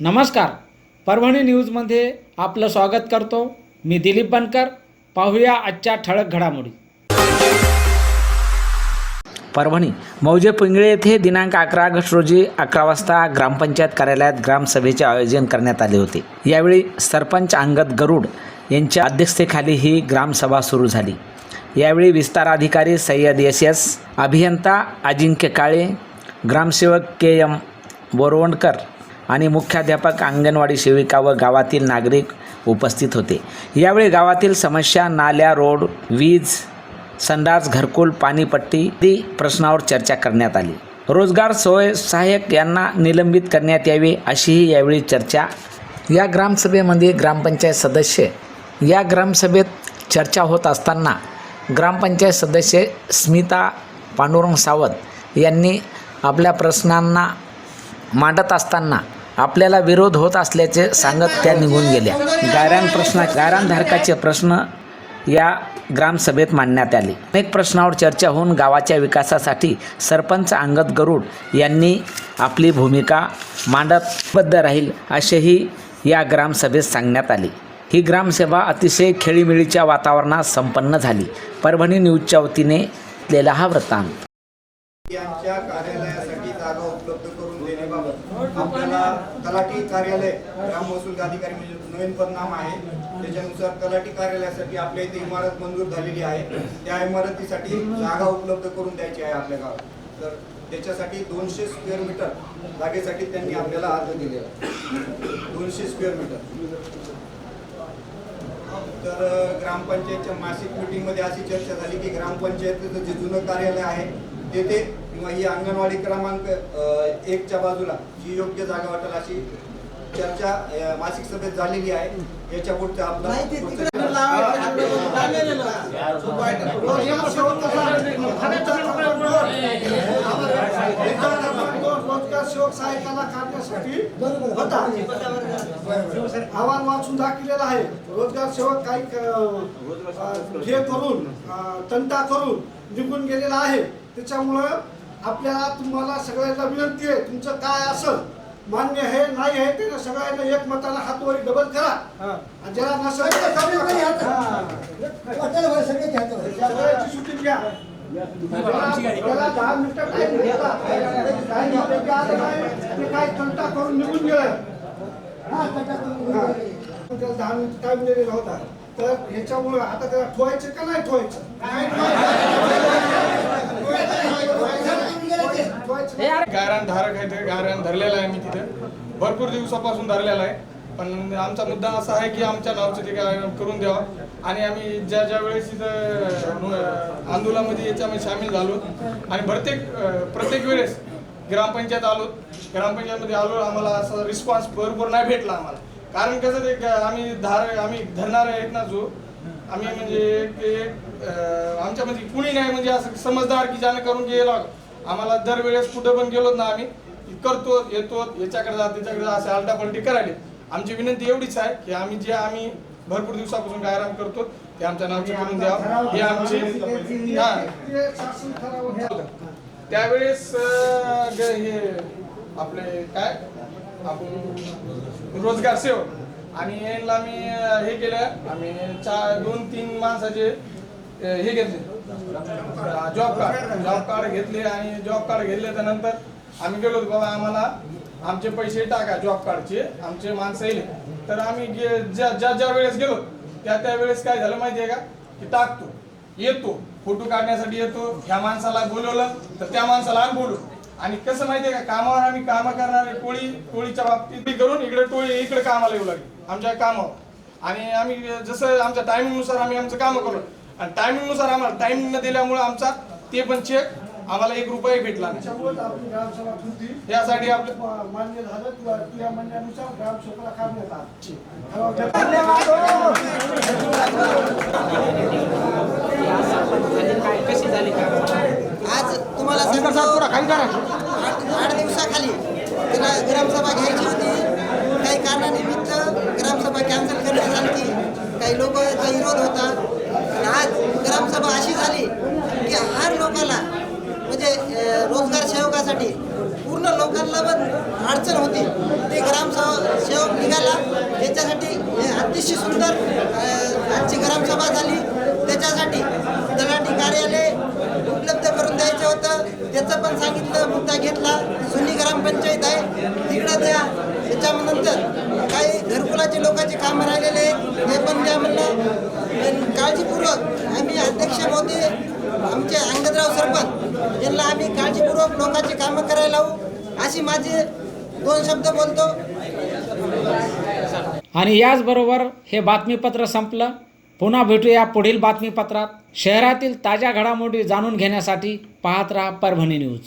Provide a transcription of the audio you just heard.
नमस्कार. परभणी न्यूजमध्ये आपलं स्वागत करतो. मी दिलीप बनकर. पाहूया आजच्या ठळक घडामोडी. परभणी मौजे पिंगळे येथे दिनांक अकरा ऑगस्ट रोजी अकरा वाजता ग्रामपंचायत कार्यालयात ग्रामसभेचे आयोजन करण्यात आले होते. यावेळी सरपंच अंगद गरुड यांच्या अध्यक्षतेखाली ही ग्रामसभा सुरू झाली. यावेळी विस्तार अधिकारी सय्यद एस एस अभियंता अजिंक्य काळे ग्रामसेवक के एम बोरवणकर आणि मुख्याध्यापक अंगणवाडी सेविका व गावातील नागरिक उपस्थित होते. यावेळी गावातील समस्या नाल्या रोड वीज संडास घरकुल पाणीपट्टी ती प्रश्नावर चर्चा करण्यात आली. रोजगार सोय सहाय्यक यांना निलंबित करण्यात यावे अशीही यावेळी चर्चा या ग्रामसभेमध्ये ग्रामपंचायत सदस्य या ग्रामसभेत चर्चा होत असताना ग्रामपंचायत सदस्य स्मिता पांडुरंग सावंत यांनी आपल्या प्रश्नांना मांडत असताना आपल्याला विरोध होत असल्याचे सांगत त्या निघून गेल्या. गायरान प्रश्न गायरानधारकाचे प्रश्न या ग्रामसभेत मांडण्यात आले. अनेक प्रश्नावर चर्चा होऊन गावाच्या विकासासाठी सरपंच अंगद गरुड यांनी आपली भूमिका मांडतबद्ध राहील असेही या ग्रामसभेत सांगण्यात आले. ही ग्रामसभा अतिशय खेळीमेळीच्या वातावरणात संपन्न झाली. परभणी न्यूजच्या वतीने दिलेला हा वृत्तांत यांच्या कार्यालयासाठी जागा उपलब्ध करून आपला तलाठी कार्यालय ग्राम महसूल अधिकारी म्हणजे नवीन पदनाम आहे. त्याच्यानुसार तलाठी कार्यालयासाठी आपल्या इथे इमारत मंजूर झालेली आहे. त्या इमारतीसाठी जागा उपलब्ध करून द्यायची आहे आपल्या गावात. तर त्याच्यासाठी दोनशे स्क्वेअर मीटर जागेसाठी त्यांनी आपल्याला अर्ज दिलेला दोनशे स्क्वेअर मीटर. तर ग्रामपंचायतच्या मासिक मीटिंगमध्ये अशी चर्चा झाली की ग्रामपंचायतीचं जे जुनं कार्यालय आहे तेथे किंवा ही अंगणवाडी क्रमांक एकच्या बाजूला जी योग्य जागा वाटेल अशी चर्चा मासिक सभेत झालेली आहे. याच्या पुढचं आपलं रोजगार सेवक सहाय्यकाला काढण्यासाठी होता. आव्हान वाचून दाखवलेलं आहे. रोजगार सेवक काही हे करून तंटा करून निघून गेलेला आहे. त्याच्यामुळं आपल्याला तुम्हाला सगळ्यांना विनंती आहे तुमचं काय असं मान्य आहे नाही आहे ते सगळ्यांना एक मताला हातवरी डबल करा. आणि ज्याला नसेल तर कमी. सगळ्यांची सुट्टी घ्या. त्याला दहा मिनिटं नाही ते काही तंटा करून निघून गेलं. हा. त्याला दहा मिनिटं टाइम दिलेला होता. तर ह्याच्यामुळे आता त्याला ठेवायचं का नाही ठेवायचं? ठेवायचं गायरान धारक आहे ते गायरान धरलेला आहे मी तिथे. भरपूर दिवसापासून धरलेला आहे. पण आमचा मुद्दा असा आहे की आमच्या नावचं ते काय करून द्यावं. आणि आम्ही ज्या ज्या वेळेस इथं आंदोलनामध्ये याच्यामध्ये सामील झालो. आणि प्रत्येक प्रत्येक वेळेस ग्रामपंचायत आलो. ग्रामपंचायतमध्ये आलो आम्हाला असा रिस्पॉन्स बरोबर नाही भेटला आम्हाला. कारण कसं ते आम्ही धार आम्ही धरणारे आहेत ना जो आम्ही म्हणजे आमच्या म्हणजे आमच्यामध्ये कुणी नाही म्हणजे असं समजदार की ज्याने करून गेलो. आम्हाला दरवेळेस कुठं पण गेलो ना आम्ही करतो येतो याच्याकडे जा त्याच्याकडे जा असे आलटापलटी करायले. आमची विनंती एवढीच आहे की आम्ही जे आम्ही भरपूर दिवसापासून गायरान करतो ते आमच्या नावचे करून द्यावं. हे आमची हा. त्यावेळेस हे आपले काय? आपण रोजगार सेवक. आणि यांना मी अं, हे केलं. आम्ही चार दोन तीन माणसाचे हे घेतले. जॉब कार्ड जॉब कार्ड घेतले आणि जॉब कार्ड घेतल्याच्या नंतर आम्ही गेलो होतो बाबा आम्हाला आमचे पैसे टाका जॉब कार्डचे आमचे माणसं येईल. तर आम्ही गे- ज्या ज्या ज्या वेळेस गेलो त्या त्या वेळेस काय झालं माहिती आहे का? की टाकतो येतो फोटो काढण्यासाठी येतो ह्या माणसाला बोलवलं तर त्या माणसाला आम्ही बोलू. आणि कसं माहितीये का? कामावर आम्ही कामं करणारे टोळी टोळीच्या बाबतीत करून इकडे टोळी इकडे कामाला येऊ लागली आमच्या कामावर. आणि आम्ही जसं आमच्या टायमिंगनुसार आम्ही आमचं कामं करू. आणि टायमिंगनुसार आम्हाला टायमिंग न दिल्यामुळे आमचा ते पण चेक आम्हाला एक रुपये भेटला नाही. यासाठी आपलं मान्य झालं तुला तुझ्या म्हणण्यानुसार ग्रामसेवकाला काढण्यात आलं आज तुम्हाला सांगतो आठ आठ दिवसाखाली त्याला ग्रामसभा घ्यायची होती काही कारणानिमित्त ग्रामसभा कॅन्सल करण्यात आली होती काही लोकांचा विरोध होता आणि आज सभा अशी झाली की हर लोकाला म्हणजे रोजगार सेवकासाठी पूर्ण लोकांना पण अडचण होती. ते ग्रामसभा सेवक निघाला. त्याच्यासाठी अतिशय सुंदर आजची ग्रामसभा झाली. त्याच्यासाठी तलाठी कार्यालय उपलब्ध करून द्यायचं होतं. त्याचं पण सांगितलं मुद्दा घेतला. जुनी ग्रामपंचायत आहे. तिकडं द्या त्याच्यानंतर काही घरकुलाचे लोकांचे कामं राहिलेले आहेत. ते पण द्या म्हणलं. पण काळजीपूर्वक आम्ही अध्यक्ष मोदी आमचे अंगदराव सरपंच यांना आम्ही काळजीपूर्वक लोकांची कामं करायला लावू अशी माझे दोन शब्द बोलतो. आणि याचबरोबर हे बातमीपत्र संपलं. पुन्हा भेटूया पुढील बातमीपत्रात. शहरातील ताज्या घडामोडी जाणून घेण्यासाठी पाहत राहा परभणी न्यूज.